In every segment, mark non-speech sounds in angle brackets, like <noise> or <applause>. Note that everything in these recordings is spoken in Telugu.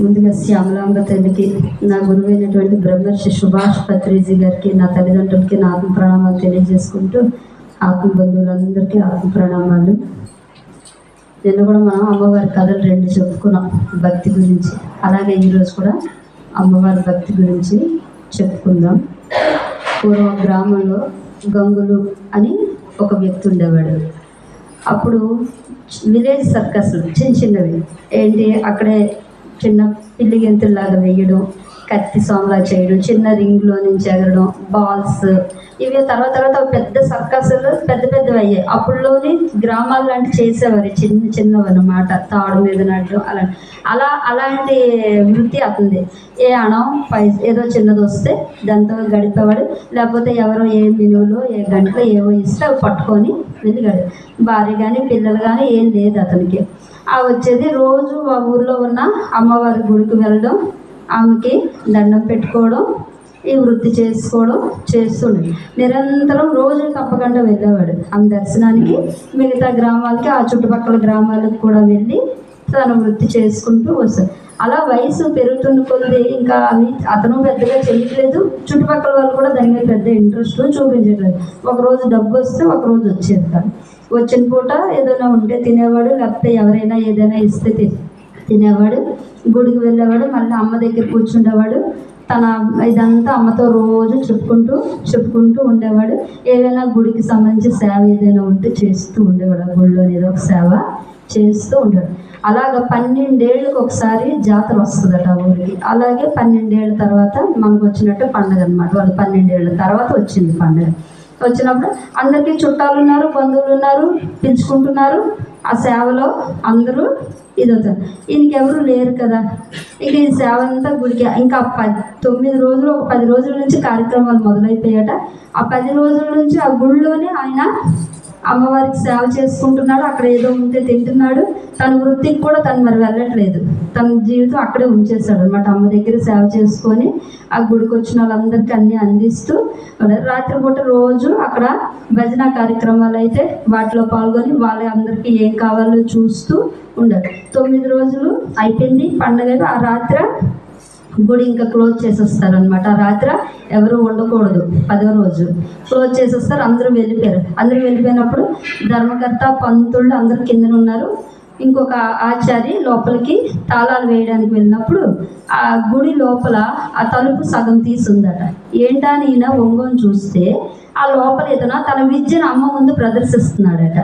ముందుగా శ్యామలాంబ తల్లికి నా గురువైనటువంటి బ్రహ్మర్షి సుభాష్ పత్రిజీ గారికి నా తల్లిదండ్రులకి నా ఆత్మ ప్రణామాలు తెలియజేసుకుంటూ ఆత్మ బంధువులందరికీ ఆత్మ ప్రణామాలు. నిన్న కూడా మనం అమ్మవారి కథలు రెండు చెప్పుకున్నాం భక్తి గురించి. అలాగే ఈరోజు కూడా అమ్మవారి భక్తి గురించి చెప్పుకుందాం. పూర్వం గ్రామంలో గంగులు అని ఒక వ్యక్తి ఉండేవాడు. అప్పుడు విలేజ్ సర్కస్లు చిన్న చిన్నవి. ఏంటి? అక్కడే చిన్న పిల్లి గెంతుల్లాగా వేయడం కత్తి సోమలా చేయడం చిన్న రింగ్లో నుంచి ఎగరడం బాల్స్ ఇవి తర్వాత తర్వాత పెద్ద సర్కస్లు పెద్ద పెద్దవి అయ్యాయి. అప్పుడులోని గ్రామాలు లాంటి చేసేవారు చిన్న చిన్నవి అన్నమాట తాడు మీద నడడం అలా అలా అలాంటి వృత్తి అతనిది ఏ అణం పై ఏదో చిన్నది వస్తే దాంతో గడిపేవాడు. లేకపోతే ఎవరో ఏ మినువులు ఏ గంటలు ఏవో ఇస్తే అవి పట్టుకొని వెళ్ళి గడి భార్య కానీ పిల్లలు కానీ ఏం లేదు అతనికి. వచ్చేది రోజు మా ఊర్లో ఉన్న అమ్మవారి గుడికి వెళ్ళడం ఆమెకి దండం పెట్టుకోవడం ఈ వృత్తి చేసుకోవడం చేస్తుండే. నిరంతరం రోజు తప్పకుండా వెళ్ళేవాడు. ఆమె దర్శనానికి మిగతా గ్రామాలకి ఆ చుట్టుపక్కల గ్రామాలకు కూడా వెళ్ళి తన వృత్తి చేసుకుంటూ వస్తాడు. అలా వయసు పెరుగుతున్న కొద్దీ ఇంకా అవి అతను పెద్దగా చేయట్లేదు. చుట్టుపక్కల వాళ్ళు కూడా దాని మీద పెద్ద ఇంట్రెస్ట్ చూపించట్లేదు. ఒకరోజు డబ్బు వస్తే ఒకరోజు వచ్చేస్తాను వచ్చిన పూట ఏదైనా ఉంటే తినేవాడు లేకపోతే ఎవరైనా ఏదైనా ఇస్తే తినేవాడు గుడికి వెళ్ళేవాడు మళ్ళీ అమ్మ దగ్గర కూర్చుండేవాడు తన ఇదంతా అమ్మతో రోజు చెప్పుకుంటూ చెప్పుకుంటూ ఉండేవాడు. ఏదైనా గుడికి సంబంధించి సేవ ఏదైనా ఉంటే చేస్తూ ఉండేవాడు ఆ గుడిలో ఏదో ఒక సేవ చేస్తూ ఉంటాడు అలాగ పన్నెండేళ్ళకి ఒకసారి జాతర వస్తుందట ఆ ఊరికి. అలాగే పన్నెండేళ్ళ తర్వాత మనకు వచ్చినట్టు పండుగ అనమాట వాళ్ళు పన్నెండేళ్ళ తర్వాత వచ్చింది పండగ. వచ్చినప్పుడు అందరికీ చుట్టాలు ఉన్నారు బంధువులు ఉన్నారు పిలుచుకుంటున్నారు. ఆ సేవలో అందరూ ఇది అవుతారు ఈయనకి లేరు కదా. ఇక ఈ సేవ అంతా గుడికి ఇంకా పది తొమ్మిది రోజులు ఒక పది రోజుల నుంచి కార్యక్రమాలు మొదలైపోయాట ఆ పది రోజుల నుంచి ఆ గుళ్ళోనే ఆయన అమ్మవారికి సేవ చేసుకుంటున్నాడు అక్కడ ఏదో ఉంటే తింటున్నాడు. తన వృత్తికి కూడా తను మరి వెళ్ళట్లేదు. తన జీవితం అక్కడే ఉంచేస్తాడు అనమాట అమ్మ దగ్గర సేవ చేసుకొని ఆ గుడికి వచ్చిన వాళ్ళందరికీ అన్నీ అందిస్తూ రాత్రిపూట రోజు అక్కడ భజన కార్యక్రమాలు అయితే వాటిలో పాల్గొని వాళ్ళ అందరికీ ఏం కావాలో చూస్తూ ఉండదు తొమ్మిది రోజులు అయిపోయింది పండగ ఆ రాత్రి గుడి ఇంకా క్లోజ్ చేసేస్తారు అనమాట రాత్రి ఎవరు ఉండకూడదు. పదో రోజు క్లోజ్ చేసేస్తారు అందరూ వెళ్ళిపోయారు. అందరూ వెళ్ళిపోయినప్పుడు ధర్మకర్త పంతుళ్ళు అందరు కిందన ఉన్నారు. ఇంకొక ఆచారి లోపలికి తాళాలు వేయడానికి వెళ్ళినప్పుడు ఆ గుడి లోపల ఆ తలుపు సగం తీసుందట. ఏంటా అని ఈయన ఒంగోని చూస్తే ఆ లోపల ఇతను తన విద్యను అమ్మ ముందు ప్రదర్శిస్తున్నాడట.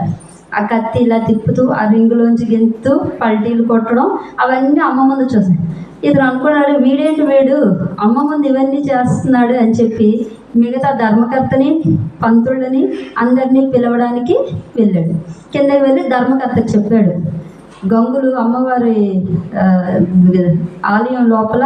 ఆ కత్తి ఇలా తిప్పుతూ ఆ రింగులోంచి గెంతుతూ పల్టీలు కొట్టడం అవన్నీ అమ్మ ముందు చూసాయి ఇతను అనుకున్నాడు వీడేంటి వీడు? అమ్మ ముందు ఇవన్నీ చేస్తున్నాడు అని చెప్పి మిగతా ధర్మకర్తని పంతుళ్ళని అందరినీ పిలవడానికి వెళ్ళాడు. కిందకి వెళ్ళి ధర్మకర్తకి చెప్పాడు. గంగులు అమ్మవారి ఆలయం లోపల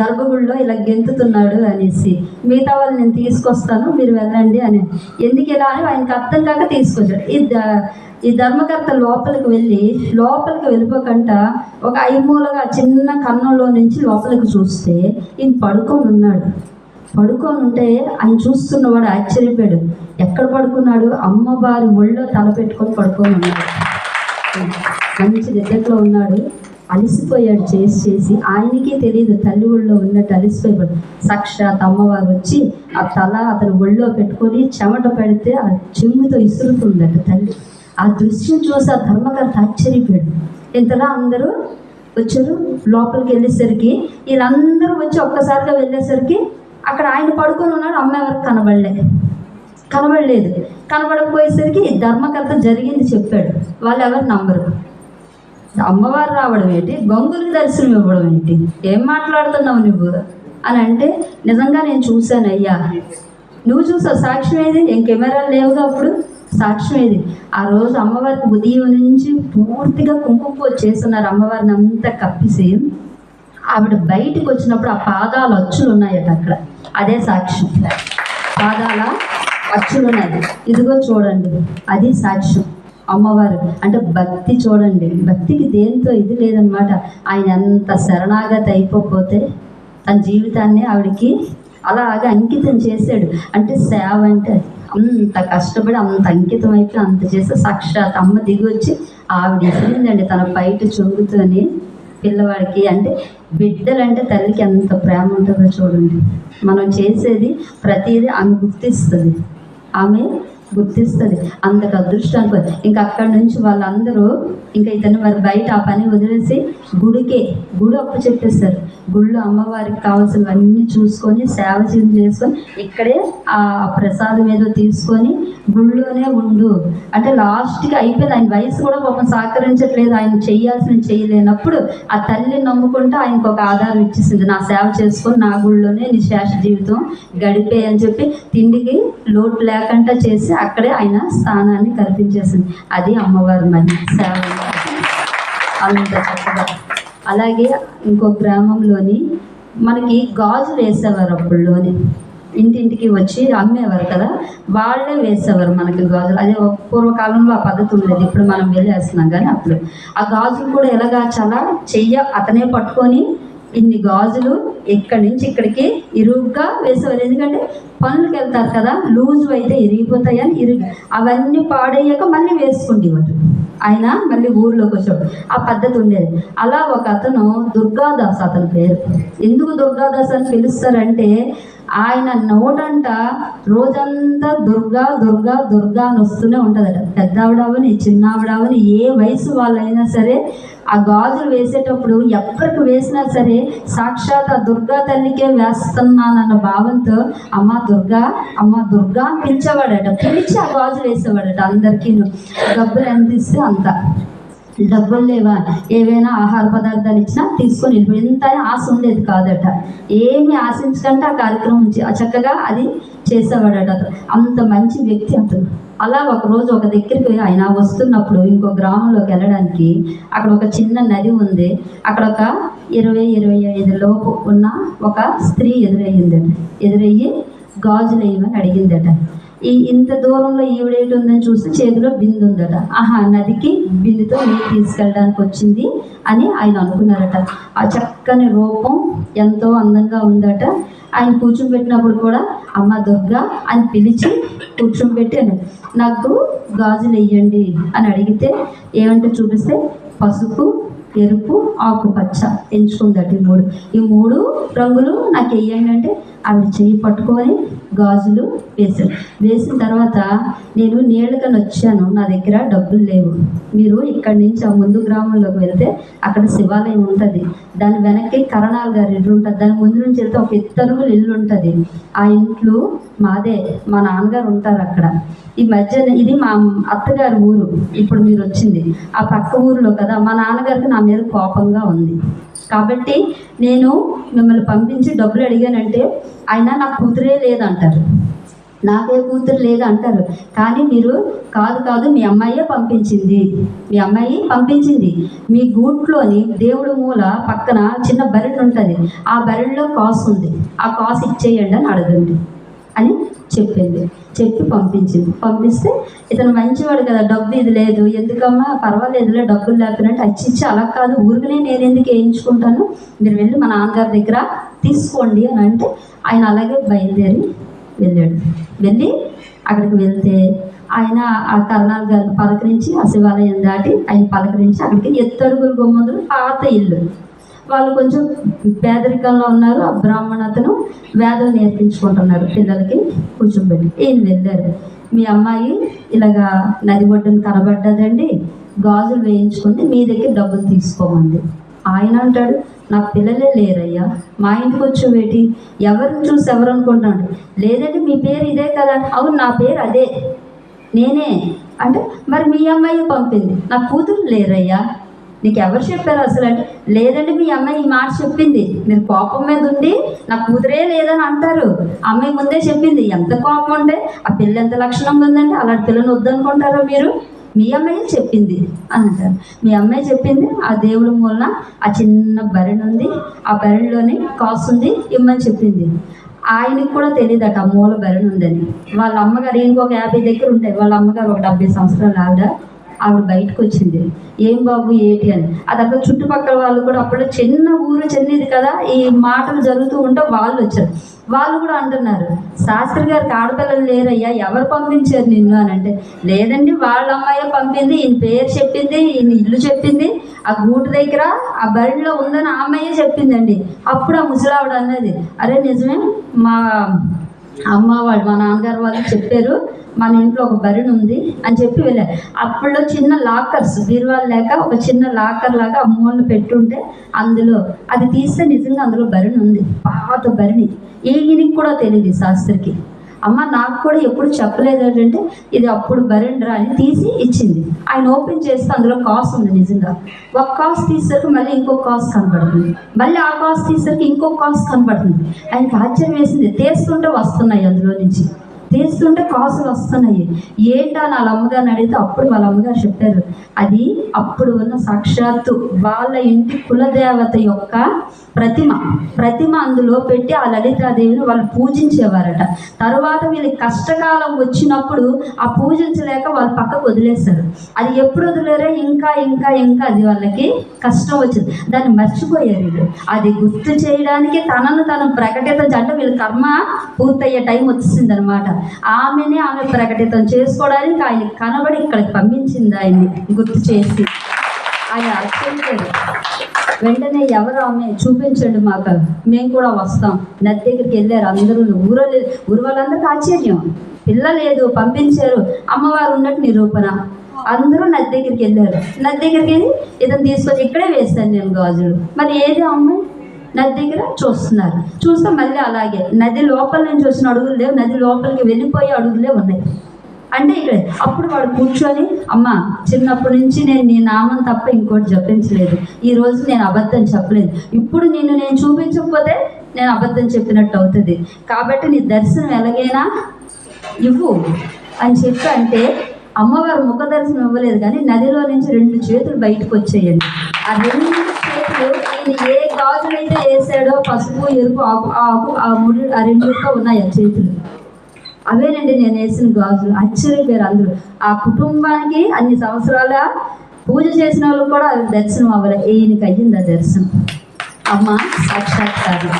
గర్భగుడిలో ఇలా గెంతుతున్నాడు అనేసి మిగతా వాళ్ళు నేను తీసుకొస్తాను మీరు వెళ్ళండి అని. ఎందుకు ఇలా అని ఆయనకి అర్థం కాక తీసుకొచ్చాడు. ఈ ద- ఈ ధర్మకర్త లోపలికి వెళ్ళి లోపలికి వెళ్ళిపోకుండా ఒక ఐమూలగా చిన్న కన్నంలో నుంచి లోపలికి చూస్తే ఈయన పడుకొని ఉన్నాడు. పడుకొని ఉంటే ఆయన చూస్తున్నవాడు ఆశ్చర్యపోయాడు. ఎక్కడ పడుకున్నాడు? అమ్మవారి ఒళ్ళో తల పెట్టుకొని పడుకొని ఉన్నాడు. మంచి నిద్రలో ఉన్నాడు. అలసిపోయాడు చేసి చేసి. ఆయనకి తెలియదు తల్లి ఒళ్ళో ఉన్నట్టు అలసిపోయాడు సాక్షాత్ అమ్మవారు వచ్చి ఆ తల అతను ఒళ్ళో పెట్టుకొని చెమట పెడితే ఆ చెమ్ముతో ఇసురుతుందట తల్లి. ఆ దృశ్యం చూసి ఆ ధర్మకర్త ఆశ్చర్యపోయాడు. ఇంతలా అందరూ వచ్చారు? లోపలికి వెళ్ళేసరికి? వీళ్ళందరూ వచ్చి ఒక్కసారిగా వెళ్ళేసరికి అక్కడ ఆయన పడుకొని ఉన్నాడు. అమ్మాయి వరకు కనబడలే. కనబడలేదు. కనబడకపోయేసరికి ధర్మకర్త జరిగింది చెప్పాడు. వాళ్ళు ఎవరు నంబరు అమ్మవారు రావడం ఏంటి? గంగులకు దర్శనం ఇవ్వడం ఏంటి? ఏం మాట్లాడుతున్నావు నువ్వు? అని అంటే నిజంగా నేను చూశాను అయ్యా నువ్వు చూసావు సాక్ష్యం ఏది? ఏం కెమెరాలు లేవుగా అప్పుడు? సాక్ష్యం ఏది? ఆ రోజు అమ్మవారికి ఉదయం నుంచి పూర్తిగా కుంకుమ చేస్తున్నారు అమ్మవారిని అంతా కప్పిసి. ఆవిడ బయటికి వచ్చినప్పుడు ఆ పాదాలు అచ్చులు ఉన్నాయట అక్కడ. అదే సాక్ష్యం. పాదాల అచ్చులు ఉన్నాయి. ఇదిగో చూడండి. అది సాక్ష్యం. అమ్మవారు. అంటే భక్తి చూడండి. భక్తికి దేంతో ఇది లేదనమాట ఆయన ఎంత శరణాగతి అయిపోతే తన జీవితాన్ని ఆవిడకి అలాగా అంకితం చేశాడు. అంటే సేవ అంటే అంత కష్టపడి అంత అంకితం అయిపోయి అంత చేస్తే సాక్షాత్ అమ్మ దిగి వచ్చి ఆవిడ ఇచ్చిందండి తన బయట చొంగుతోని పిల్లవాడికి అంటే బిడ్డలంటే తల్లికి ఎంత ప్రేమ ఉంటుందో చూడండి. మనం చేసేది ప్రతిదీ ఆమె గుర్తిస్తుంది. ఆమె గుర్తిస్తుంది అందుకు అదృష్టానికి. ఇంకా అక్కడి నుంచి వాళ్ళందరూ ఇంకా ఇతను మరి బయట ఆ పని వదిలేసి గుడికే గుడి అప్పు చెప్పేస్తారు. గుళ్ళు అమ్మవారికి కావాల్సినవన్నీ చూసుకొని సేవ చేసుకొని ఇక్కడే ఆ ప్రసాదం ఏదో తీసుకొని గుళ్ళోనే ఉండు. అంటే లాస్ట్కి అయిపోయింది ఆయన వయసు కూడా పాపం సహకరించట్లేదు ఆయన చేయాల్సిన చేయలేనప్పుడు ఆ తల్లిని నమ్ముకుంటే ఆయనకు ఒక ఆధారం ఇచ్చేసింది నా సేవ చేసుకొని నా గుళ్ళోనే నీ జీవితం గడిపే అని చెప్పి తిండికి లోటు లేకుండా చేసి అక్కడే ఆయన స్థానాన్ని కల్పించేసింది. అది అమ్మవారి మరి. సేవ అంత చక్కగా. అలాగే ఇంకో గ్రామంలోని మనకి గాజులు వేసేవారు అప్పుడులోని. ఇంటింటికి వచ్చి అమ్మేవారు కదా. వాళ్ళే వేసేవారు మనకి గాజులు. అదే పూర్వకాలంలో ఆ పద్ధతి ఉండేది. ఇప్పుడు మనం వెళ్ళేస్తున్నాం కానీ అప్పుడు. ఆ గాజులు కూడా ఎలాగా చాలా చెయ్య అతనే పట్టుకొని ఇన్ని గాజులు ఇక్కడి నుంచి ఇక్కడికి ఇరుగ్గా వేసేవారు ఎందుకంటే పనులకు వెళ్తారు కదా లూజు అయితే ఇరిగిపోతాయని ఇరుగు అవన్నీ పాడయ్యాక మళ్ళీ వేసుకుండేవారు ఆయన మళ్ళీ ఊర్లోకి వచ్చాడు ఆ పద్ధతి ఉండేది. అలా ఒక అతను దుర్గాదాస్ అతని పేరు. ఎందుకు దుర్గాదాస్ అని పిలుస్తారంటే ఆయన నోటంట రోజంతా దుర్గా దుర్గా దుర్గా అని వస్తూనే ఉంటుందట. పెద్ద ఆవిడవని చిన్న ఆవిడవని ఏ వయసు వాళ్ళైనా సరే ఆ గాజులు వేసేటప్పుడు ఎక్కడికి వేసినా సరే సాక్షాత్ ఆ దుర్గా తల్లికే వేస్తున్నానన్న భావంతో అమ్మ దుర్గా అమ్మ దుర్గా అని పిలిచేవాడట. పిలిచి ఆ గాజులు వేసేవాడట అందరికీ డబ్బులు ఎంత ఇస్తే అంత. డబ్బులు లేవా ఏవైనా ఆహార పదార్థాలు ఇచ్చినా తీసుకొని వెళ్ళిపోయి. ఎంత ఆశ ఉండేది కాదట. ఏమి ఆశించకుండా ఆ కార్యక్రమం చక్కగా అది చేసేవాడట అంత మంచి వ్యక్తి అతను. అలా ఒక రోజు ఒక దగ్గరికి ఆయన వస్తున్నప్పుడు ఇంకో గ్రామంలోకి వెళ్ళడానికి అక్కడ ఒక చిన్న నది ఉంది. అక్కడ ఒక ఇరవై ఇరవై ఐదు లోపు ఉన్న ఒక స్త్రీ ఎదురయ్యిందట. ఎదురయ్యి గాజులు వేయమని అడిగిందట. ఈ ఇంత దూరంలో ఈవిడేటి ఉందని చూస్తే చేతిలో బిందు ఉందట ఆహా నదికి బిందుతో నీరు తీసుకెళ్ళడానికి వచ్చింది అని ఆయన అనుకున్నారట. ఆ చక్కని రూపం ఎంతో అందంగా ఉందట. ఆయన కూర్చోబెట్టినప్పుడు కూడా అమ్మ దుర్గా అని పిలిచి కూర్చోబెట్టి నాకు గాజులు వేయండి అని అడిగితే ఏమంటే చూపిస్తే పసుపు ఎరుపు ఆకుపచ్చ ఎంచుకుందట ఈ మూడు. ఈ మూడు రంగులు నాకు వేయండి అంటే ఆవిడ చెయ్యి పట్టుకొని గాజులు వేశారు. వేసిన తర్వాత నేను నీళ్ళకని వచ్చాను. నా దగ్గర డబ్బులు లేవు. మీరు ఇక్కడి నుంచి ఆ ముందు గ్రామంలోకి వెళ్తే అక్కడ శివాలయం ఉంటుంది. దాని వెనక్కి కరణాల గారి ఇల్లు ఉంటుంది. దాని ముందు నుంచి వెళ్తే ఒక ఇత్తరుగులు ఇల్లు ఉంటుంది. ఆ ఇంట్లో మాదే మా నాన్నగారు ఉంటారు అక్కడ. ఈ మధ్య ఇది మా అత్తగారి ఊరు. ఇప్పుడు మీరు వచ్చింది. ఆ పక్క ఊరిలో కదా మా నాన్నగారికి నా మీద కోపంగా ఉంది. కాబట్టి నేను మిమ్మల్ని పంపించి డబ్బులు అడిగానంటే అయినా నా కూతురే లేదంటారు. నాకే కూతురు లేదు అంటారు కానీ మీరు కాదు కాదు మీ అమ్మాయే పంపించింది. మీ అమ్మాయి పంపించింది. మీ గూట్లోని దేవుడు మూల పక్కన చిన్న బరిడు ఉంటుంది ఆ బరిడిలో కాసు ఉంది ఆ కాసు ఇచ్చేయండి అని అడగండి. అని చెప్పింది. చెప్పి పంపించింది. పంపిస్తే ఇతను మంచివాడు కదా డబ్బు ఇది లేదు. ఎందుకమ్మా? పర్వాలేదులే డబ్బులు లేకపోయినట్టు. అచ్చి ఇచ్చి అలా కాదు ఊరికనే నేను ఎందుకు వేయించుకుంటాను? మీరు వెళ్ళి మా నాన్నగారి దగ్గర తీసుకోండి అని అంటే ఆయన అలాగే బయలుదేరి వెళ్ళాడు. వెళ్ళి అక్కడికి వెళ్తే ఆయన ఆ కర్ణాల్ గారిని పలకరించి ఆ శివాలయం దాటి ఆయన పలకరించి అక్కడికి ఎత్తరుగులు గుమ్మదులు పాత ఇల్లు వాళ్ళు కొంచెం పేదరికంలో ఉన్నారు. ఆ బ్రాహ్మణతను వేదం నేర్పించుకుంటున్నారు పిల్లలకి కూర్చోబెట్టి. ఈయన వెళ్ళారు. మీ అమ్మాయి ఇలాగా నది ఒడ్డున కనబడ్డదండి. గాజులు వేయించుకుంది. మీ దగ్గర డబ్బులు తీసుకోమంది. ఆయన అంటాడు నా పిల్లలే లేరయ్యా. మా ఇంటికి వచ్చి ఎవరిని చూసి ఎవరు అనుకుంటాడు లేదంటే మీ పేరు ఇదే కదా అవును నా పేరు అదే. నేనే. అంటే మరి మీ అమ్మాయి పంపింది. నా కూతురు లేరయ్యా. నీకు ఎవరు చెప్పారు అసలు అంటే లేదండి మీ అమ్మాయి ఈ మాట చెప్పింది. మీరు కోపం మీద ఉండి నా కూతురే లేదని అంటారు. అమ్మాయి ముందే చెప్పింది ఎంత కోపం ఉంటే ఆ పిల్ల ఎంత లక్షణంగా ఉందంటే అలాంటి పిల్లని వద్దనుకుంటారో మీరు. మీ అమ్మాయి చెప్పింది అని అంటారు. మీ అమ్మాయి చెప్పింది ఆ దేవుడి మూలన ఆ చిన్న బరిణ ఉంది. ఆ బరిణలోనే కాస్తుంది ఇమ్మని చెప్పింది. ఆయనకి కూడా తెలియదట అట మూల బరిణ ఉందని. వాళ్ళ అమ్మగారు ఇంకొక యాభై దగ్గర ఉంటాయి. వాళ్ళ అమ్మగారు ఒక డెబ్బై సంవత్సరాలు ఆవిడ. ఆవిడ బయటకు వచ్చింది ఏం బాబు ఏంటి? అని. అది అక్కడ చుట్టుపక్కల వాళ్ళు కూడా అప్పుడు చిన్న ఊరు చిన్నది కదా ఈ మాటలు జరుగుతూ ఉంటే వాళ్ళు వచ్చారు. వాళ్ళు కూడా అంటున్నారు శాస్త్రి గారికి ఆడపిల్లలు లేరయ్యా ఎవరు పంపించారు నిన్ను? అని అంటే లేదండి వాళ్ళ అమ్మాయి పంపింది ఈయన పేరు చెప్పింది ఈయన ఇల్లు చెప్పింది ఆ గూటు దగ్గర ఆ బరిలో ఉందని ఆ అమ్మాయే చెప్పిందండి. అప్పుడు ఆ ముసలావిడ అన్నది అరే నిజమే మా అమ్మ వాళ్ళు మా నాన్నగారు వాళ్ళు చెప్పారు మన ఇంట్లో ఒక బరిని ఉంది అని చెప్పి వెళ్ళారు. అప్పుడులో చిన్న లాకర్స్ బీరువాలు లేక ఒక చిన్న లాకర్ లాగా ఆ పెట్టుంటే అందులో అది తీస్తే నిజంగా అందులో బరిని ఉంది. పాత బరిని ఈయనకి కూడా తెలియదు శాస్త్రికి. అమ్మ నాకు కూడా ఎప్పుడు చెప్పలేదు ఏంటంటే ఇది అప్పుడు బరెండ్రా అని తీసి ఇచ్చింది. ఆయన ఓపెన్ చేస్తే అందులో కాస్ ఉంది నిజంగా. ఒక కాస్ తీసేసరికి మళ్ళీ ఇంకో కాస్ కనబడుతుంది. మళ్ళీ ఆ కాస్ తీసేసరికి ఇంకో కాస్ కనబడుతుంది. ఆయనకి ఆశ్చర్యం వేసింది. తీస్తుంటే వస్తున్నాయి అందులో నుంచి. తీస్తుంటే కాసులు వస్తున్నాయి. ఏంటా వాళ్ళ అమ్మగారిని అడిగితే అప్పుడు వాళ్ళ అమ్మగారు చెప్పారు. అది అప్పుడు ఉన్న సాక్షాత్తు వాళ్ళ ఇంటి కులదేవత యొక్క ప్రతిమ. ప్రతిమ అందులో పెట్టి ఆ లలితాదేవిని వాళ్ళు పూజించేవారట. తర్వాత వీళ్ళకి కష్టకాలం వచ్చినప్పుడు ఆ పూజించలేక వాళ్ళు పక్కకు వదిలేశారు. అది ఎప్పుడు వదిలేరో? ఇంకా ఇంకా ఇంకా అది వాళ్ళకి కష్టం వచ్చింది. దాన్ని మర్చిపోయారు వీళ్ళు. అది గుర్తు చేయడానికి తనను తను ప్రకటిత అంటే వీళ్ళ కర్మ పూర్తయ్యే టైం వచ్చింది అనమాట ఆమెనే ఆమె ప్రకటితం చేసుకోవడానికి ఆయన కనబడి ఇక్కడికి పంపించింది ఆయన్ని. గుర్తు చేసి. ఆయన ఆశ్చర్యపోయారు వెంటనే ఎవరు ఆమె? చూపించండి మాకు. మేము కూడా వస్తాం. నది దగ్గరికి వెళ్ళారు. అందరూ ఊరు ఊరు వాళ్ళందరికీ ఆశ్చర్యం. పిల్ల లేదు పంపించారు. అమ్మవారు ఉన్నట్టు నిరూపణ. అందరూ నది దగ్గరికి వెళ్ళారు. నది దగ్గరికి వెళ్ళి ఇతను తీసుకొచ్చి ఇక్కడే వేస్తాను నేను గాజులు. మరి ఏది అమ్మాయి? నది దగ్గర చూస్తున్నారు. చూస్తే మళ్ళీ అలాగే. నది లోపల నుంచి వచ్చిన అడుగులు లేవు. నది లోపలికి వెళ్ళిపోయే అడుగులే ఉన్నాయి. అంటే ఇక్కడ అప్పుడు వాడు కూర్చొని అమ్మ చిన్నప్పటి నుంచి నేను నీ నామం తప్ప ఇంకోటి జపించలేదు. ఈ రోజు నేను అబద్ధం చెప్పలేదు. ఇప్పుడు నిన్ను నేను చూపించకపోతే నేను అబద్ధం చెప్పినట్టు అవుతుంది. కాబట్టి నీ దర్శనం ఎలాగైనా ఇవ్వు. అని చెప్పి అంటే అమ్మవారు ముఖ దర్శనం ఇవ్వలేదు కానీ నదిలో నుంచి రెండు చేతులు బయటకు వచ్చేయండి. ఆ రెండు చేతులు ఏ గాజులైతే వేసాడో పసుపు ఎరుపు ఆకు ఆకు ఆ ముడి ఆ రెండుతో ఉన్నాయి ఆ చేతులు. అవేనండి నేను వేసిన గాజులు. ఆశ్చర్యపోయారు అందరూ ఆ కుటుంబానికి అన్ని సంవత్సరాల పూజ చేసిన వాళ్ళు కూడా దర్శనం అవ్వలే. ఈయనకి అయ్యింది ఆ దర్శనం? అమ్మ సాక్షాత్కారం.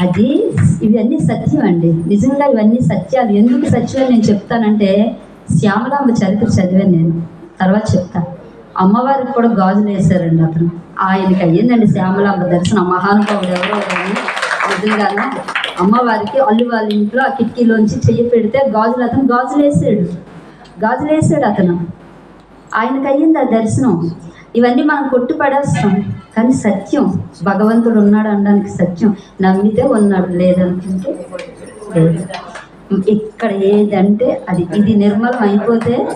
అది ఇవన్నీ సత్యం అండి. నిజంగా ఇవన్నీ సత్యాలు. ఎందుకు సత్యం అని నేను చెప్తానంటే శ్యామలాంబ చరిత్ర చదివాను నేను. తర్వాత చెప్తాను అమ్మవారికి కూడా గాజులు వేశారండి అతను. ఆయనకి అయ్యిందండి శ్యామలాంబ దర్శనం. మహానుభావుడు ఎవరో కానీ నిజంగానే అమ్మవారికి అల్లు వాళ్ళ ఇంట్లో ఆ కిటికీలోంచి చెయ్యి పెడితే గాజులు అతను గాజులు వేసాడు. గాజులు వేసాడు అతను. ఆయనకు అయ్యింది ఆ దర్శనం. ఇవన్నీ మనం కొట్టి పడేస్తాం కానీ సత్యం. భగవంతుడు ఉన్నాడు అనడానికి సత్యం. నమ్మితే ఉన్నాడు. లేదనుకుంటే లేదు. ఇక్కడ ఏదంటే అది. ఇది నిర్మలం అయిపోతే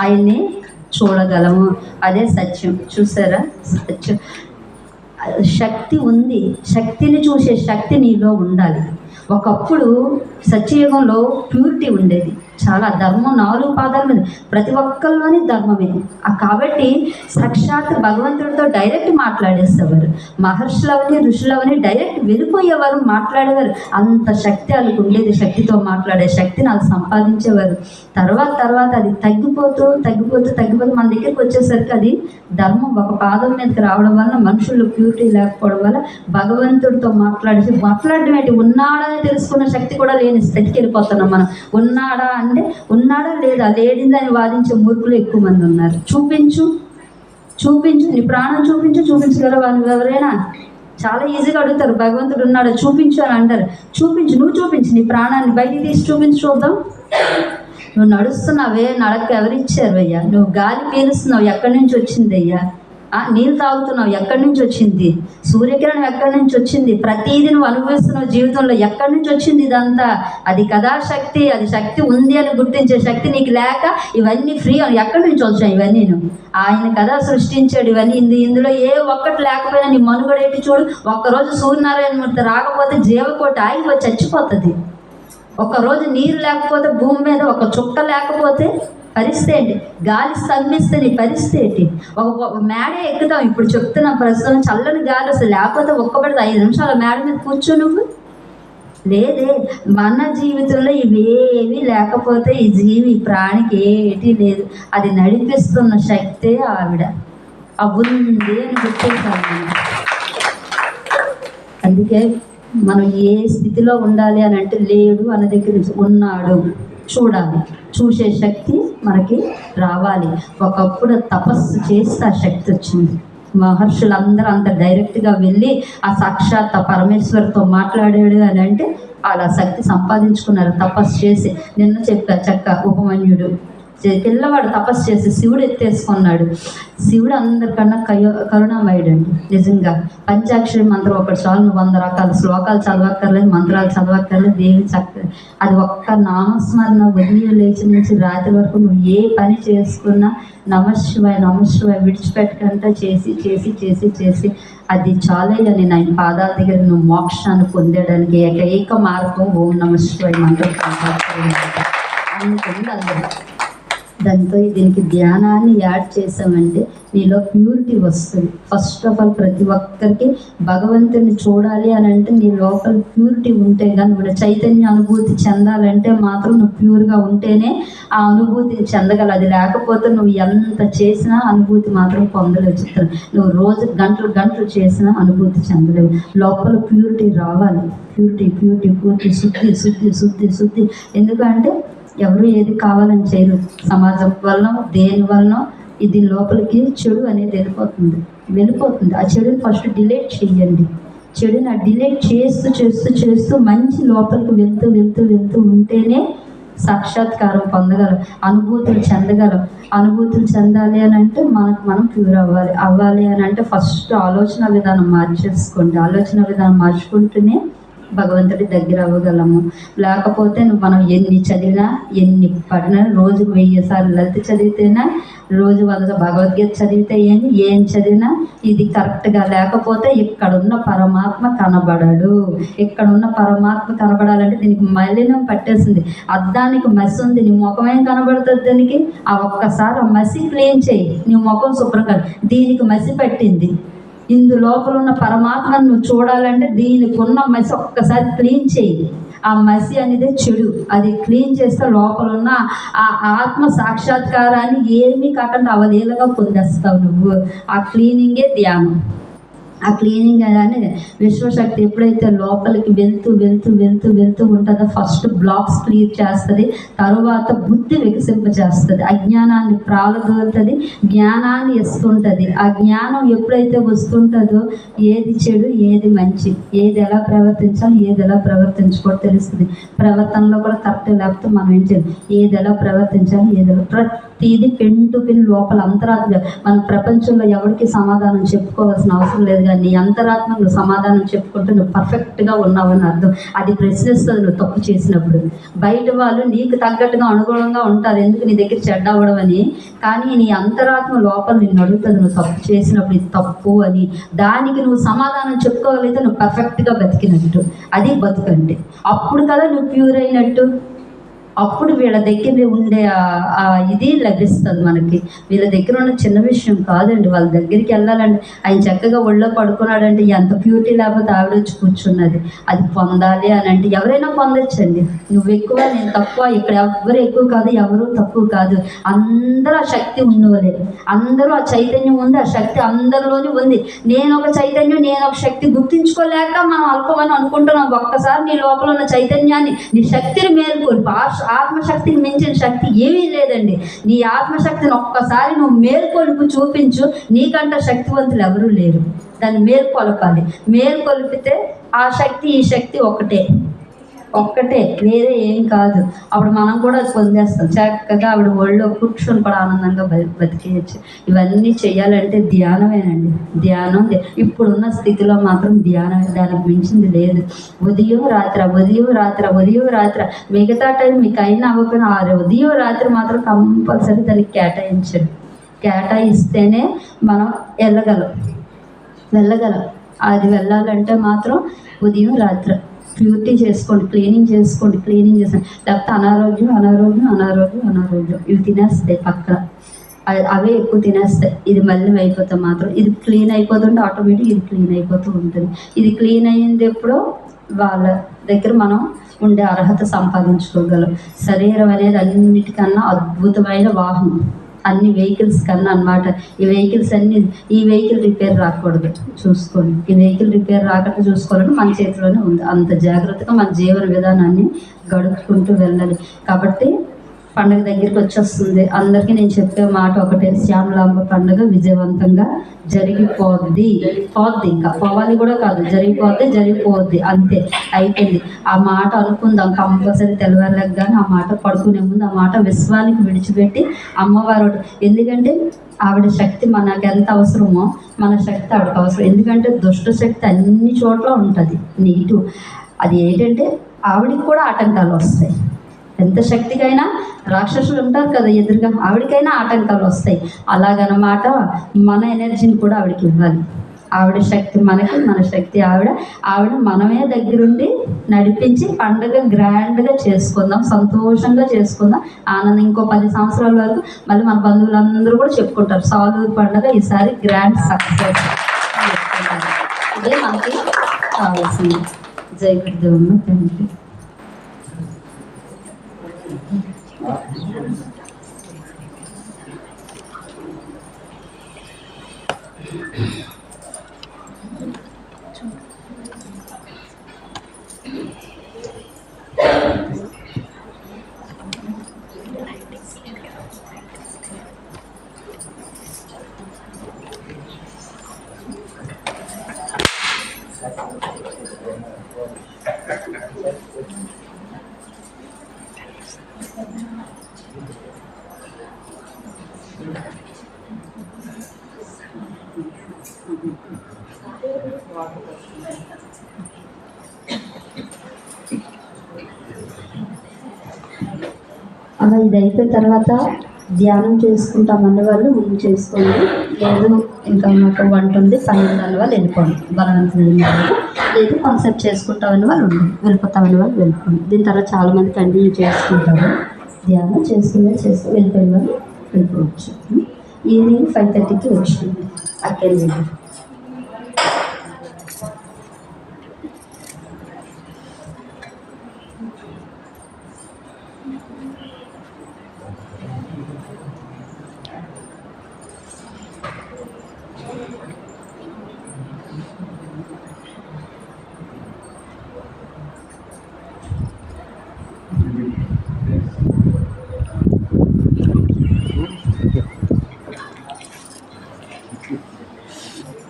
ఆయన్ని చూడగలము. అదే సత్యం. చూసారా? సత్యం. శక్తి ఉంది. శక్తిని చూసే శక్తి నీలో ఉండాలి. ఒకప్పుడు సత్యయుగంలో ప్యూరిటీ ఉండేది. చాలా ధర్మం నాలుగు పాదాల మీద. ప్రతి ఒక్కరిలోని ధర్మమే కాబట్టి సాక్షాత్ భగవంతుడితో డైరెక్ట్ మాట్లాడేసేవారు. మహర్షులవని ఋషులవని డైరెక్ట్ వెళ్ళిపోయేవారు మాట్లాడేవారు. అంత శక్తి వాళ్ళకు ఉండేది శక్తితో మాట్లాడే శక్తిని వాళ్ళు సంపాదించేవారు. తర్వాత తర్వాత అది తగ్గిపోతూ తగ్గిపోతూ తగ్గిపోతూ మన దగ్గరికి వచ్చేసరికి అది ధర్మం ఒక పాదం మీదకి రావడం వల్ల మనుషుల్లో ప్యూరిటీ లేకపోవడం వల్ల భగవంతుడితో మాట్లాడేసి మాట్లాడడం ఏంటి? ఉన్నాడని తెలుసుకున్న శక్తి కూడా లేని స్థితికి వెళ్ళిపోతున్నాం మనం. ఉన్నాడా అని అంటే ఉన్నాడా లేదా లేడిందని వాదించే మూర్ఖులు ఎక్కువ మంది ఉన్నారు. చూపించు చూపించు నీ ప్రాణం చూపించు చూపించగలరా వాళ్ళు ఎవరైనా. చాలా ఈజీగా అడుగుతారు భగవంతుడు ఉన్నాడు? చూపించు అని అంటారు. చూపించు నువ్వు చూపించు నీ ప్రాణాన్ని బయటికి తీసి చూపించు చూద్దాం. నువ్వు నడుస్తున్నావే నడక ఎవరిచ్చారు అయ్యా? నువ్వు గాలి పీలుస్తున్నావు ఎక్కడి నుంచి వచ్చింది అయ్యా? నీళ్ళు తాగుతున్నావు ఎక్కడి నుంచి వచ్చింది? సూర్యకిరణం ఎక్కడి నుంచి వచ్చింది? ప్రతిదీ నువ్వు అనుభవిస్తున్నావు జీవితంలో. ఎక్కడి నుంచి వచ్చింది ఇదంతా? అది కదా శక్తి అది శక్తి ఉంది అని గుర్తించే శక్తి నీకు లేక ఇవన్నీ ఫ్రీ ఎక్కడి నుంచి వచ్చాయి ఇవన్నీ నువ్వు? ఆయన కదా సృష్టించాడు ఇవన్నీ. ఇందు ఇందులో ఏ ఒక్కటి లేకపోయినా నీ మనుగడేటి చూడు? ఒక్కరోజు సూర్యనారాయణ మూర్తి రాకపోతే జీవకోటి ఆగిపోయి చచ్చిపోతుంది. రోజు నీరు లేకపోతే భూమి మీద ఒక చుక్క లేకపోతే పరిస్థితి ఏంటి? గాలి స్తంభిస్తే నీ పరిస్థితి. ఏంటి ఒక మేడే ఎక్కుతాం. ఇప్పుడు చెప్తున్నా ప్రస్తుతం చల్లని గాలి అసలు లేకపోతే ఒక్కబడితే ఐదు నిమిషాలు మేడ మీద కూర్చో నువ్వు. లేదే మన జీవితంలో ఇవేవి లేకపోతే ఈ జీవి ప్రాణికి ఏటి లేదు. అది నడిపిస్తున్న శక్తే ఆవిడ. ఆ ఉంది అని గుర్తించాలి అందుకే మనం ఏ స్థితిలో ఉండాలి అని అంటే లేడు అన్న దగ్గర ఉన్నాడు. చూడాలి. చూసే శక్తి మనకి రావాలి. ఒకప్పుడు తపస్సు చేస్తే ఆ శక్తి వచ్చింది. మహర్షులందరూ అంత డైరెక్ట్గా వెళ్ళి ఆ సాక్షాత్ పరమేశ్వరితో మాట్లాడాడు అని అంటే వాళ్ళ శక్తి సంపాదించుకున్నారు. తపస్సు చేసి నిన్న చెప్పా చక్క ఉపమన్యుడు. పిల్లవాడు తపస్సు చేసి శివుడు ఎత్తేసుకున్నాడు శివుడు అందరికన్నా కయో కరుణామయుడు అండి నిజంగా పంచాక్షరి మంత్రం ఒకటి చాలు నువ్వు వంద రకాల శ్లోకాలు చదవక్కర్లేదు మంత్రాలు చదవక్కర్లేదు దేవి చక్క అది ఒక్క నామస్మరణ ఉదయం లేచి నుంచి రాత్రి వరకు నువ్వు ఏ పని చేసుకున్నా నమశివాయ నమశివాయ విడిచిపెట్టకుండా చేసి చేసి చేసి చేసి అది చాలేదని నా పాదాల దగ్గర నువ్వు మోక్షాన్ని పొందడానికి ఏకైక మార్గం ఓం నమ శివాయ మంత్రం పంచాక్షరి <laughs> మంత్రం. అందుకని అందరూ దాంతో దీనికి ధ్యానాన్ని యాడ్ చేసామంటే నీలో ప్యూరిటీ వస్తుంది. ఫస్ట్ ఆఫ్ ఆల్ ప్రతి ఒక్కరికి భగవంతుని చూడాలి అని అంటే నీ లోపల ప్యూరిటీ ఉంటే కానీ ఇప్పుడు చైతన్య అనుభూతి చెందాలంటే మాత్రం నువ్వు ప్యూర్గా ఉంటేనే ఆ అనుభూతిని చెందగల అది లేకపోతే నువ్వు ఎంత చేసినా అనుభూతి మాత్రం పొందలేవు చిత్రం. నువ్వు రోజు గంటలు గంటలు చేసినా అనుభూతి చెందలేవు. లోపల ప్యూరిటీ రావాలి. ప్యూరిటీ ప్యూరిటీ ప్యూరిటీ శుద్ధి శుద్ధి శుద్ధి శుద్ధి. ఎందుకంటే ఎవరు ఏది కావాలని చేయరు. సమాజం వలన దేని వలన ఇది లోపలికి చెడు అనేది వెళ్ళిపోతుంది. వెళ్ళిపోతుంది. ఆ చెడుని ఫస్ట్ డిలేట్ చేయండి. చెడుని ఆ డిలేట్ చేస్తూ చేస్తూ చేస్తూ మంచి లోపలికి వెళ్తూ వెళ్తూ వెళ్తూ ఉంటేనే సాక్షాత్కారం పొందగలం. అనుభూతులు చెందగలం. అనుభూతులు చెందాలి అని అంటే మనకు మనం ప్యూర్ అవ్వాలి. అవ్వాలి అని అంటే ఫస్ట్ ఆలోచన విధానం మార్చేసుకోండి. ఆలోచన విధానం మార్చుకుంటూనే భగవంతుడి దగ్గర అవ్వగలము. లేకపోతే మనం ఎన్ని చదివినా ఎన్ని పడినా రోజుకు వెయ్యి సార్లు లలిత చదివితేనా రోజు వంద భగవద్గీత చదివితే ఏం ఏం చదివినా ఇది కరెక్ట్గా లేకపోతే ఇక్కడున్న పరమాత్మ కనబడడు. ఇక్కడున్న పరమాత్మ కనబడాలంటే దీనికి మలినం పట్టేసింది. అద్దానికి మసి ఉంది నీ ముఖం ఏం కనబడుతుంది దీనికి? ఆ ఒక్కసారి ఆ మసి క్లీన్ చేయి నీ ముఖం శుభ్రంగా దీనికి మసి పట్టింది. ఇందు లోపల ఉన్న పరమాత్మను నువ్వు చూడాలంటే దీనికి ఉన్న మసి ఒక్కసారి క్లీన్ చేయి. ఆ మసి అనేది చెడు. అది క్లీన్ చేస్తే లోపల ఉన్న ఆ ఆత్మ సాక్షాత్కారాన్ని ఏమీ కాకుండా అవలీలగా పొందేస్తావు నువ్వు. ఆ క్లీనింగే ధ్యానం. ఆ క్లీనింగ్ కానీ విశ్వశక్తి ఎప్పుడైతే లోపలికి వెళ్తూ వెళ్తూ వెళ్తూ వెళ్తూ ఉంటుందో ఫస్ట్ బ్లాక్స్ క్లియర్ చేస్తుంది తరువాత బుద్ధి వికసింప చేస్తుంది అజ్ఞానాన్ని ప్రాలదోలుతుంది జ్ఞానాన్ని ఇస్తుంటుంది. ఆ జ్ఞానం ఎప్పుడైతే వస్తుంటుందో ఏది చెడు ఏది మంచి ఏది ఎలా ప్రవర్తించాలి ఏది ఎలా ప్రవర్తించకూడదు తెలుస్తుంది. ప్రవర్తనలో కూడా కరెక్ట్ లేకపోతే మనం ఏం చేయాలి. ఏది ఎలా ప్రవర్తించాలి ఏది ఎలా ప్రతిదీ పెన్ టు పెన్ లోపల అంతరాత్మ మన ప్రపంచంలో ఎవరికి సమాధానం చెప్పుకోవాల్సిన అవసరం లేదు లేదా నీ అంతరాత్మ నువ్వు సమాధానం చెప్పుకుంటూ నువ్వు పర్ఫెక్ట్గా ఉన్నావని అర్థం. అది ప్రశ్నిస్తుంది నువ్వు తప్పు చేసినప్పుడు. బయట వాళ్ళు నీకు తగ్గట్టుగా అనుగుణంగా ఉంటారు. ఎందుకు నీ దగ్గర చెడ్డ అవ్వడం అని? కానీ నీ అంతరాత్మ లోపల నిన్ను అడుగుతుంది నువ్వు తప్పు చేసినప్పుడు ఇది తప్పు అని. దానికి నువ్వు సమాధానం చెప్పుకోగలిగితే నువ్వు పర్ఫెక్ట్గా బతికినట్టు. అది బతుకంటే. అప్పుడు కదా నువ్వు ప్యూర్ అయినట్టు. అప్పుడు వీళ్ళ దగ్గర ఉండే ఆ- ఇది లభిస్తుంది మనకి. వీళ్ళ దగ్గర ఉన్న చిన్న విషయం కాదండి. వాళ్ళ దగ్గరికి వెళ్ళాలంటే ఆయన చక్కగా ఒళ్ళో పడుకున్నాడంటే ఎంత ప్యూరిటీ లేకపోతే ఆవిడ వచ్చి కూర్చున్నది. అది పొందాలి అని అంటే ఎవరైనా పొందొచ్చండి. నువ్వు ఎక్కువ నేను తక్కువ ఇక్కడ ఎవరు ఎక్కువ కాదు ఎవరు తక్కువ కాదు. అందరూ ఆ శక్తి ఉన్నోలే అందరూ ఆ చైతన్యం ఉంది ఆ శక్తి అందరిలోనే ఉంది. నేను ఒక చైతన్యం నేను ఒక శక్తి గుర్తించుకోలేక మనం అల్పమని అనుకుంటున్నాం. ఒక్కసారి నీ లోపల ఉన్న చైతన్యాన్ని నీ శక్తిని మేల్కొల్పు భాష ఆత్మశక్తిని మించిన శక్తి ఏమీ లేదండి. నీ ఆత్మశక్తిని ఒక్కసారి నువ్వు మేల్కొలుపు చూపించు నీకంట శక్తివంతులు ఎవరూ లేరు. దాన్ని మేల్కొలపాలి. మేల్కొలిపితే ఆ శక్తి ఈ శక్తి ఒకటే. ఒక్కటే వేరే ఏం కాదు. అప్పుడు మనం కూడా పొందేస్తాం. చక్కగా ఆవిడ ఒళ్ళో కూర్చొని కూడా ఆనందంగా బతికేయచ్చు. ఇవన్నీ చేయాలంటే ధ్యానమేనండి. ధ్యానం ఇప్పుడున్న స్థితిలో మాత్రం ధ్యానం దానికి మించింది లేదు. ఉదయం రాత్రి ఉదయం రాత్రి ఉదయం రాత్రి. మిగతా టైం మీకు అయినా అవ్వకుండా ఆ ఉదయం రాత్రి మాత్రం కంపల్సరీ దానికి కేటాయించండి. కేటాయిస్తేనే మనం వెళ్ళగలం. వెళ్ళగలం. అది వెళ్ళాలంటే మాత్రం ఉదయం రాత్రి. ప్యూరిటీ చేసుకోండి క్లీనింగ్ చేసుకోండి క్లీనింగ్ చేసుకోండి లేకపోతే అనారోగ్యం అనారోగ్యం అనారోగ్యం అనారోగ్యం. ఇవి తినేస్తాయి పక్కన. అవే ఎక్కువ తినేస్తాయి. ఇది మళ్ళీ అయిపోతే మాత్రం. ఇది క్లీన్ అయిపోతుంటే ఆటోమేటిక్ ఇది క్లీన్ అయిపోతూ ఉంటుంది. ఇది క్లీన్ అయ్యింది ఎప్పుడో వాళ్ళ దగ్గర మనం ఉండే అర్హత సంపాదించుకోగలం. శరీరం అనేది అన్నిటికన్నా అద్భుతమైన వాహనం. అన్ని వెహికల్స్ కన్నా అన్నమాట. ఈ వెహికల్స్ అన్ని ఈ వెహికల్ రిపేర్ రాకూడదు. చూసుకోండి. ఈ వెహికల్ రిపేర్ రాకుండా చూసుకోవాలని మన చేతిలోనే ఉంది. అంత జాగ్రత్తగా మన జీవన విధానాన్ని గడుపుకుంటూ వెళ్ళాలి. కాబట్టి పండుగ దగ్గరికి వచ్చేస్తుంది. అందరికీ నేను చెప్పే మాట ఒకటే. శ్యామలాంబ పండుగ విజయవంతంగా జరిగిపోద్ది. పోద్ది ఇంకా. పోవాలి కూడా కాదు. జరిగిపోద్ది జరిగిపోద్ది. అంతే. అయిపోయింది. ఆ మాట అనుకుందాం. కంపల్సరీ తెల్లవారులకు కానీ ఆ మాట పడుకునే ముందు ఆ మాట విశ్వానికి విడిచిపెట్టి అమ్మవారు. ఎందుకంటే ఆవిడ శక్తి మనకు ఎంత అవసరమో మన శక్తి ఆవిడకి అవసరం. ఎందుకంటే దుష్ట శక్తి అన్ని చోట్ల ఉంటుంది. నెగిటివ్ అది ఏంటంటే ఆవిడికి కూడా ఆటంకాలు వస్తాయి. ఎంత శక్తికైనా రాక్షసులు ఉంటారు కదా ఎదురుగా ఆవిడకైనా ఆటంకాలు వస్తాయి. అలాగనమాట మన ఎనర్జీని కూడా ఆవిడకి ఇవ్వాలి. ఆవిడ శక్తి మనకి మన శక్తి ఆవిడ. ఆవిడ మనమే దగ్గరుండి నడిపించి పండుగ గ్రాండ్గా చేసుకుందాం సంతోషంగా చేసుకుందాం. ఆనందం ఇంకో పది సంవత్సరాల వరకు మళ్ళీ మన బంధువులందరూ కూడా చెప్పుకుంటారు సాలూరు పండుగ ఈసారి గ్రాండ్ సక్సెస్. ఇదే మనకి కావాల్సింది. జై గురుదేవమ్మ థ్యాంక్ యూ 아, అలా ఇది అయిపోయిన తర్వాత ధ్యానం చేసుకుంటామన్న వాళ్ళు ముందు చేసుకోండి? లేదు ఇంకా మాకు వంట ఉంది పని ఉంది వాళ్ళు వెళ్ళిపోండి. బలవంతులు లేదు కాన్సెప్ట్ చేసుకుంటామని వాళ్ళు ఉండండి. వెళ్ళిపోతామని వాళ్ళు వెళ్ళిపోండి. దీని తర్వాత చాలామంది కంటిన్యూ చేసుకుంటారు. ధ్యానం చేసుకునే చేసి వెళ్ళిపోయిన వాళ్ళు వెళ్ళిపోవచ్చు. ఈవినింగ్ ఫైవ్ థర్టీకి వచ్చింది. అక్కడ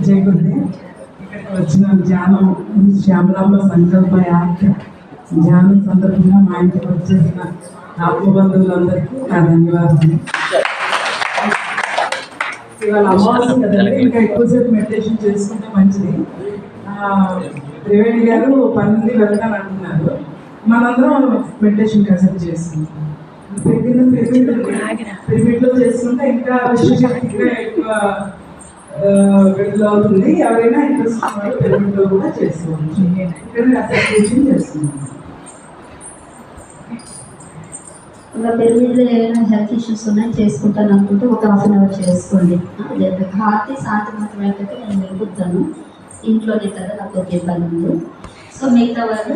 జై గురుదేవ్ ఇక్కడికి వచ్చిన ధ్యానం శ్యామలాంబ సంకల్ప యాత్ర ధ్యానం సందర్భంగా మా ఇంటికి వచ్చేసిన ఆత్మబంధువులందరికీ నా ధన్యవాదాలు. ఇవాళ అమావాస్య కదండి ఇంకా ఎక్కువసేపు మెడిటేషన్ చేసుకుంటే మంచిది. త్రివేణి గారు పన్నెండు వెళ్తాను అంటున్నారు. మనందరం మెడిటేషన్ కన్సల్ట్ చేస్తున్నాం. పెట్టిన పిరమిడ్ పిరమిడ్లో చేసుకుంటే ఇంకా విశ్వశక్తిగా ఎక్కువ ఆ, ఎవరైనా ఇంట్రెస్ట్ ఉన్న వాళ్ళు పిరమిడ్లో కూడా చేసుకోవచ్చు. ఇక్కడ అసోసియేషన్ చేస్తున్నాం ఇంకా పిరమిడ్లో ఏమైనా హెల్త్ ఇష్యూస్ ఉన్నాయి చేసుకుంటాను అనుకుంటే ఒక హాఫ్ అన్ అవర్ చేసుకోండి. లేదు హార్టీ శాంతి మాత్రం అయితే నేను వెళ్ళిపోతాను. ఇంట్లోనే కదా నాకు ఒక ఇబ్బంది ఉంది. సో మిగతా వాళ్ళు